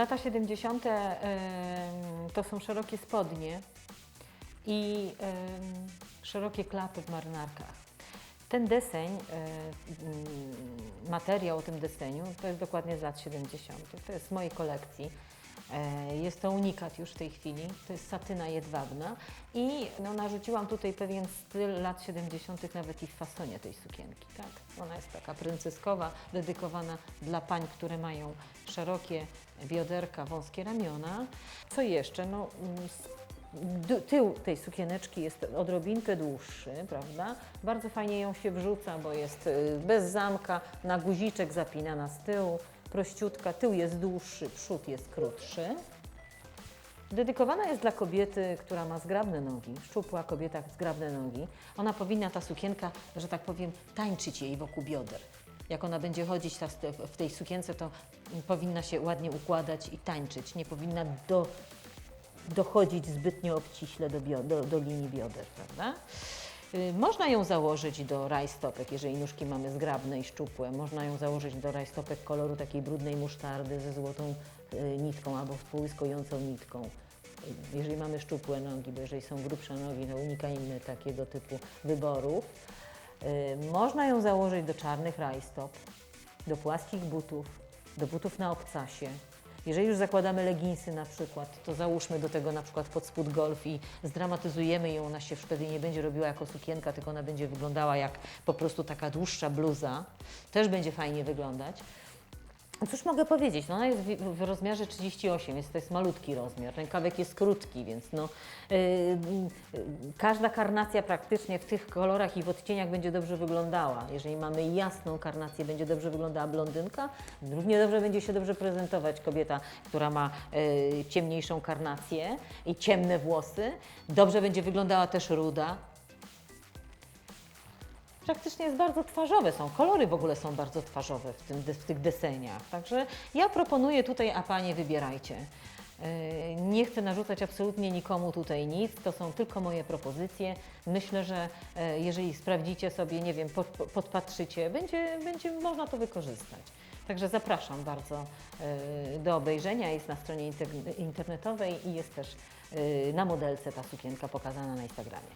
Lata 70. em, to są szerokie spodnie i szerokie klapy w marynarkach. Ten deseń, e, materiał o tym deseniu, to jest dokładnie z lat 70. To jest z mojej kolekcji. E, Jest to unikat już w tej chwili, to jest satyna jedwabna i no, narzuciłam tutaj pewien styl lat 70., nawet i w fasonie tej sukienki. Tak? Ona jest taka prynceskowa, dedykowana dla pań, które mają szerokie bioderka, wąskie ramiona. Co jeszcze? No, mm, tył tej sukieneczki jest odrobinkę dłuższy, prawda? Bardzo fajnie ją się wrzuca, bo jest y, bez zamka, na guziczek zapinana z tyłu, prościutka, tył jest dłuższy, przód jest krótszy. Dedykowana jest dla kobiety, która ma zgrabne nogi, szczupła kobieta, zgrabne nogi. Ona powinna, ta sukienka, że tak powiem, tańczyć jej wokół bioder. Jak ona będzie chodzić w tej sukience, to powinna się ładnie układać i tańczyć. Nie powinna do, dochodzić zbytnio obciśle do, bio, do, do linii bioder, prawda? Y, Można ją założyć do rajstopek, jeżeli nóżki mamy zgrabne i szczupłe. Można ją założyć do rajstopek koloru takiej brudnej musztardy ze złotą y, nitką albo z połyskującą nitką. Y, Jeżeli mamy szczupłe nogi, bo jeżeli są grubsze nogi, to unikajmy takiego typu wyborów. Można ją założyć do czarnych rajstop, do płaskich butów, do butów na obcasie. Jeżeli już zakładamy leginsy na przykład, to załóżmy do tego na przykład pod spód golf i zdramatyzujemy ją, ona się wtedy nie będzie robiła jako sukienka, tylko ona będzie wyglądała jak po prostu taka dłuższa bluza. Też będzie fajnie wyglądać. No Cóż mogę powiedzieć, no ona jest w, w rozmiarze 38, więc to jest malutki rozmiar. Rękawek jest krótki, więc no, yy, yy, każda karnacja praktycznie w tych kolorach i w odcieniach będzie dobrze wyglądała. Jeżeli mamy jasną karnację, będzie dobrze wyglądała blondynka, równie dobrze będzie się dobrze prezentować kobieta, która ma yy, ciemniejszą karnację i ciemne włosy. Dobrze będzie wyglądała też ruda, praktycznie jest bardzo twarzowe są. Kolory w ogóle są bardzo twarzowe w, tym, w tych deseniach. Także ja proponuję tutaj, a Panie wybierajcie. Yy, Nie chcę narzucać absolutnie nikomu tutaj nic, to są tylko moje propozycje. Myślę, że e, jeżeli sprawdzicie sobie, nie wiem, pod, podpatrzycie, będzie, będzie można to wykorzystać. Także zapraszam bardzo e, do obejrzenia. Jest na stronie inter- internetowej i jest też na modelce ta sukienka pokazana na Instagramie.